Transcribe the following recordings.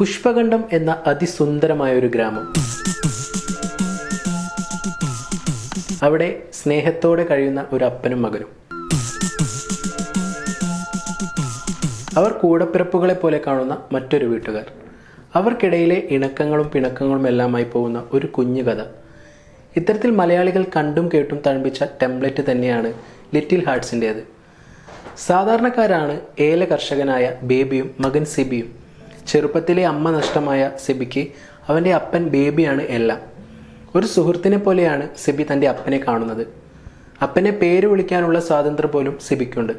പുഷ്പഖണ്ഡം എന്ന അതിസുന്ദരമായ ഒരു ഗ്രാമം. അവിടെ സ്നേഹത്തോടെ കഴിയുന്ന ഒരു അപ്പനും മകനും. അവർ കൂടപ്പിറപ്പുകളെ പോലെ കാണുന്ന മറ്റൊരു വീട്ടുകാർ. അവർക്കിടയിലെ ഇണക്കങ്ങളും പിണക്കങ്ങളും എല്ലാമായി പോകുന്ന ഒരു കുഞ്ഞു കഥ. ഇത്തരത്തിൽ മലയാളികൾ കണ്ടും കേട്ടും തഴമ്പിച്ച ടെംപ്ലേറ്റ് തന്നെയാണ് ലിറ്റിൽ ഹാർട്സിന്റേത് സാധാരണക്കാരാണ് ഏല കർഷകനായ ബേബിയും മകൻ സിബിയും. ചെറുപ്പത്തിലെ അമ്മ നഷ്ടമായ സെബിക്ക് അവന്റെ അപ്പൻ ബേബിയാണ് എല്ലാം. ഒരു സുഹൃത്തിനെ പോലെയാണ് സെബി തന്റെ അപ്പനെ കാണുന്നത്. അപ്പനെ പേര് വിളിക്കാനുള്ള സ്വാതന്ത്ര്യം പോലും സെബിക്കുണ്ട്.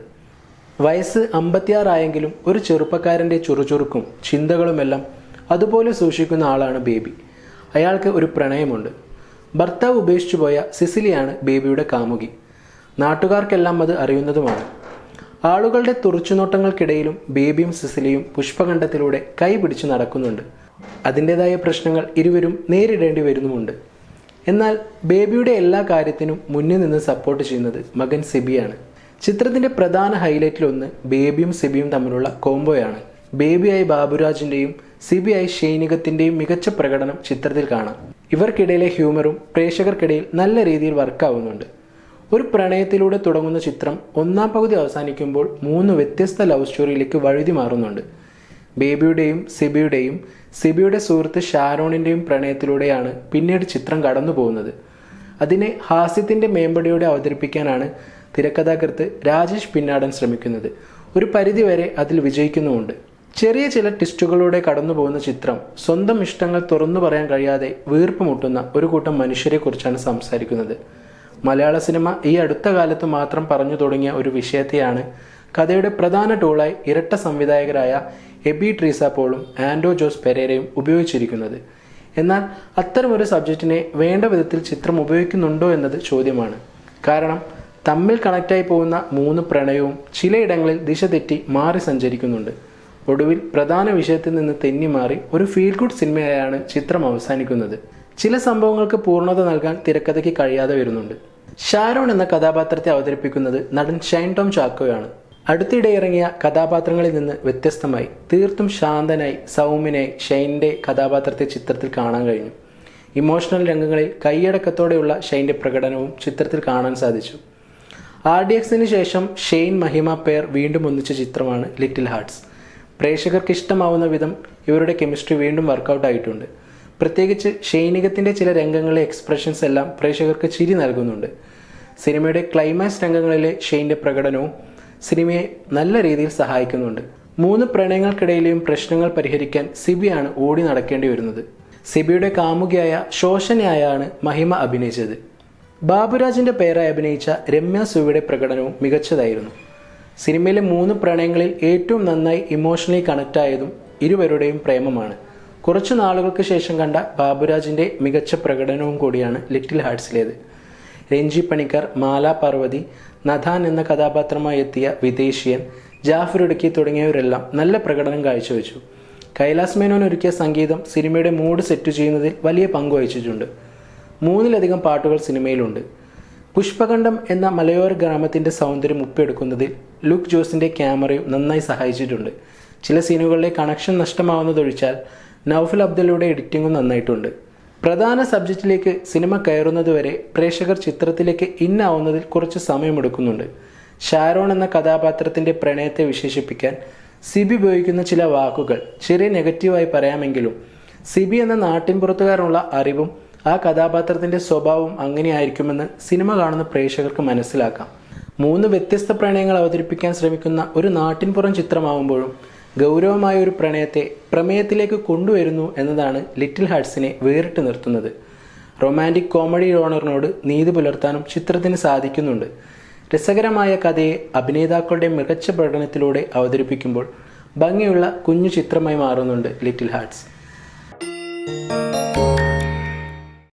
വയസ്സ് അമ്പത്തിയാറായെങ്കിലും ഒരു ചെറുപ്പക്കാരന്റെ ചുറുചുറുക്കും ചിന്തകളുമെല്ലാം അതുപോലെ സൂക്ഷിക്കുന്ന ആളാണ് ബേബി. അയാൾക്ക് ഒരു പ്രണയമുണ്ട്. ഭർത്താവ് ഉപേക്ഷിച്ചു പോയ സിസിലിയാണ് ബേബിയുടെ കാമുകി. നാട്ടുകാർക്കെല്ലാം അത് അറിയുന്നതുമാണ്. ആളുകളുടെ തുറച്ചുനോട്ടങ്ങൾക്കിടയിലും ബേബിയും സിസിലിയും പുഷ്പഖണ്ഡത്തിലൂടെ കൈപിടിച്ച് നടക്കുന്നുണ്ട്. അതിന്റെതായ പ്രശ്നങ്ങൾ ഇരുവരും നേരിടേണ്ടി വരുന്നുമുണ്ട്. എന്നാൽ ബേബിയുടെ എല്ലാ കാര്യത്തിനും മുന്നിൽ നിന്ന് സപ്പോർട്ട് ചെയ്യുന്നത് മകൻ സിബിയാണ്. ചിത്രത്തിന്റെ പ്രധാന ഹൈലൈറ്റിലൊന്ന് ബേബിയും സിബിയും തമ്മിലുള്ള കോംബോയാണ്. ബേബിയായി ബാബുരാജിന്റെയും സിബിയായി ഷൈനികത്തിന്റെയും മികച്ച പ്രകടനം ചിത്രത്തിൽ കാണാം. ഇവർക്കിടയിലെ ഹ്യൂമറും പ്രേക്ഷകർക്കിടയിൽ നല്ല രീതിയിൽ വർക്കാവുന്നുണ്ട്. ഒരു പ്രണയത്തിലൂടെ തുടങ്ങുന്ന ചിത്രം ഒന്നാം പകുതി അവസാനിക്കുമ്പോൾ മൂന്ന് വ്യത്യസ്ത ലവ് സ്റ്റോറിയിലേക്ക് വഴുതി മാറുന്നുണ്ട്. ബേബിയുടെയും സിബിയുടെയും സിബിയുടെ സുഹൃത്ത് ഷാരോണിന്റെയും പ്രണയത്തിലൂടെയാണ് പിന്നീട് ചിത്രം കടന്നു പോകുന്നത്. അതിനെ ഹാസ്യത്തിന്റെ മേമ്പടിയോടെ അവതരിപ്പിക്കാനാണ് തിരക്കഥാകൃത്ത് രാജേഷ് പിന്നാടൻ ശ്രമിക്കുന്നത്. ഒരു പരിധിവരെ അതിൽ വിജയിക്കുന്നുമുണ്ട്. ചെറിയ ചില ട്വിസ്റ്റുകളോടെ കടന്നു പോകുന്ന ചിത്രം സ്വന്തം ഇഷ്ടങ്ങൾ തുറന്നു പറയാൻ കഴിയാതെ വീർപ്പ് മുട്ടുന്ന ഒരു കൂട്ടം മനുഷ്യരെക്കുറിച്ചാണ് സംസാരിക്കുന്നത്. മലയാള സിനിമ ഈ അടുത്ത കാലത്ത് മാത്രം പറഞ്ഞു തുടങ്ങിയ ഒരു വിഷയത്തെയാണ് കഥയുടെ പ്രധാന ടൂളായി ഇരട്ട സംവിധായകരായ എബി ട്രീസ പോളും ആൻഡോ ജോസ് പെരേരയും ഉപയോഗിച്ചിരിക്കുന്നത്. എന്നാൽ അത്തരമൊരു സബ്ജക്റ്റിനെ വേണ്ട വിധത്തിൽ ചിത്രം ഉപയോഗിക്കുന്നുണ്ടോ എന്നത് ചോദ്യമാണ്. കാരണം തമ്മിൽ കണക്റ്റായി പോകുന്ന മൂന്ന് പ്രണയവും ചിലയിടങ്ങളിൽ ദിശ തെറ്റി മാറി സഞ്ചരിക്കുന്നുണ്ട്. ഒടുവിൽ പ്രധാന വിഷയത്തിൽ നിന്ന് തെന്നി മാറി ഒരു ഫീൽ ഗുഡ് സിനിമയായാണ് ചിത്രം അവസാനിക്കുന്നത്. ചില സംഭവങ്ങൾക്ക് പൂർണത നൽകാൻ തിരക്കഥയ്ക്ക് കഴിയാതെ വരുന്നുണ്ട്. ഷാരോൺ എന്ന കഥാപാത്രത്തെ അവതരിപ്പിക്കുന്നത് നടൻ ഷൈൻ ടോം ചാക്കോയാണ്. അടുത്തിടെ ഇറങ്ങിയ കഥാപാത്രങ്ങളിൽ നിന്ന് വ്യത്യസ്തമായി തീർത്തും ശാന്തനായി സൗമ്യനായി ഷൈന്റെ കഥാപാത്രത്തെ ചിത്രത്തിൽ കാണാൻ കഴിഞ്ഞു. ഇമോഷണൽ രംഗങ്ങളിൽ കൈയടക്കത്തോടെയുള്ള ഷൈന്റെ പ്രകടനവും ചിത്രത്തിൽ കാണാൻ സാധിച്ചു. ആർ ഡി എക്സിന് ശേഷം ഷെയ്ൻ മഹിമ പേർ വീണ്ടും ഒന്നിച്ച ചിത്രമാണ് ലിറ്റിൽ ഹാർട്സ് പ്രേക്ഷകർക്ക് ഇഷ്ടമാവുന്ന വിധം ഇവരുടെ കെമിസ്ട്രി വീണ്ടും വർക്കൗട്ട് ആയിട്ടുണ്ട് പ്രത്യേകിച്ച് ഷൈനികത്തിന്റെ ചില രംഗങ്ങളിലെ എക്സ്പ്രഷൻസ് എല്ലാം പ്രേക്ഷകർക്ക് ചിരി നൽകുന്നുണ്ട്. സിനിമയുടെ ക്ലൈമാക്സ് രംഗങ്ങളിലെ ഷെയ്ന്റെ പ്രകടനവും സിനിമയെ നല്ല രീതിയിൽ സഹായിക്കുന്നുണ്ട്. മൂന്ന് പ്രണയങ്ങൾക്കിടയിലെയും പ്രശ്നങ്ങൾ പരിഹരിക്കാൻ സിബിയാണ് ഓടി നടക്കേണ്ടി വരുന്നത്. സിബിയുടെ കാമുകിയായ ശോഷനയായാണ് മഹിമ അഭിനയിച്ചത്. ബാബുരാജിന്റെ പേരായി അഭിനയിച്ച രമ്യ സുവിയുടെ പ്രകടനവും മികച്ചതായിരുന്നു. സിനിമയിലെ മൂന്ന് പ്രണയങ്ങളിൽ ഏറ്റവും നന്നായി ഇമോഷണലി കണക്റ്റായതും ഇരുവരുടെയും പ്രേമമാണ്. കുറച്ചു നാളുകൾക്ക് ശേഷം കണ്ട ബാബുരാജിന്റെ മികച്ച പ്രകടനവും കൂടിയാണ് ലിറ്റിൽ ഹാർട്സിലേത് രഞ്ജി പണിക്കർ മാല പാർവതി നഥാൻ എന്ന കഥാപാത്രമായി എത്തിയ വിദേശിയൻ ജാഫർ ഇടുക്കി തുടങ്ങിയവരെല്ലാം നല്ല പ്രകടനം കാഴ്ചവെച്ചു. കൈലാസ് മേനോൻ ഒരുക്കിയ സംഗീതം സിനിമയുടെ മൂഡ് സെറ്റ് ചെയ്യുന്നതിൽ വലിയ പങ്ക് വഹിച്ചിട്ടുണ്ട്. മൂന്നിലധികം പാട്ടുകൾ സിനിമയിലുണ്ട്. പുഷ്പകണ്ഠം എന്ന മലയോര ഗ്രാമത്തിന്റെ സൗന്ദര്യം ഒപ്പിയെടുക്കുന്നതിൽ ലുക്ക് ജോസിന്റെ ക്യാമറയും നന്നായി സഹായിച്ചിട്ടുണ്ട്. ചില സീനുകളിലെ കണക്ഷൻ നഷ്ടമാവുന്നതൊഴിച്ചാൽ നൗഫൽ അബ്ദുള്ളയുടെ എഡിറ്റിംഗും നന്നായിട്ടുണ്ട്. പ്രധാന സബ്ജക്റ്റിലേക്ക് സിനിമ കയറുന്നതുവരെ പ്രേക്ഷകർ ചിത്രത്തിലേക്ക് ഇന്നാവുന്നതിൽ കുറച്ച് സമയമെടുക്കുന്നുണ്ട്. ഷാരോൺ എന്ന കഥാപാത്രത്തിന്റെ പ്രണയത്തെ വിശേഷിപ്പിക്കാൻ സിബി ഉപയോഗിക്കുന്ന ചില വാക്കുകൾ ചെറിയ നെഗറ്റീവായി പറയാമെങ്കിലും സിബി എന്ന നാട്ടിൻപുറത്തുകാരനുള്ള അറിവും ആ കഥാപാത്രത്തിന്റെ സ്വഭാവം അങ്ങനെയായിരിക്കുമെന്ന് സിനിമ കാണുന്ന പ്രേക്ഷകർക്ക് മനസ്സിലാക്കാം. മൂന്ന് വ്യത്യസ്ത പ്രണയങ്ങൾ അവതരിപ്പിക്കാൻ ശ്രമിക്കുന്ന ഒരു നാട്ടിൻപുറം ചിത്രമാവുമ്പോഴും ഗൗരവമായ ഒരു പ്രണയത്തെ പ്രമേയത്തിലേക്ക് കൊണ്ടുവരുന്നു എന്നതാണ് ലിറ്റിൽ ഹാർട്സിനെ വേറിട്ട് നിർത്തുന്നത്. റൊമാന്റിക് കോമഡി ഓണറിനോട് നീതി പുലർത്താനും ചിത്രത്തിന് സാധിക്കുന്നുണ്ട്. രസകരമായ കഥയെ അഭിനേതാക്കളുടെ മികച്ച പ്രകടനത്തിലൂടെ അവതരിപ്പിക്കുമ്പോൾ ഭംഗിയുള്ള കുഞ്ഞു ചിത്രമായി മാറുന്നുണ്ട് ലിറ്റിൽ ഹാർട്സ്.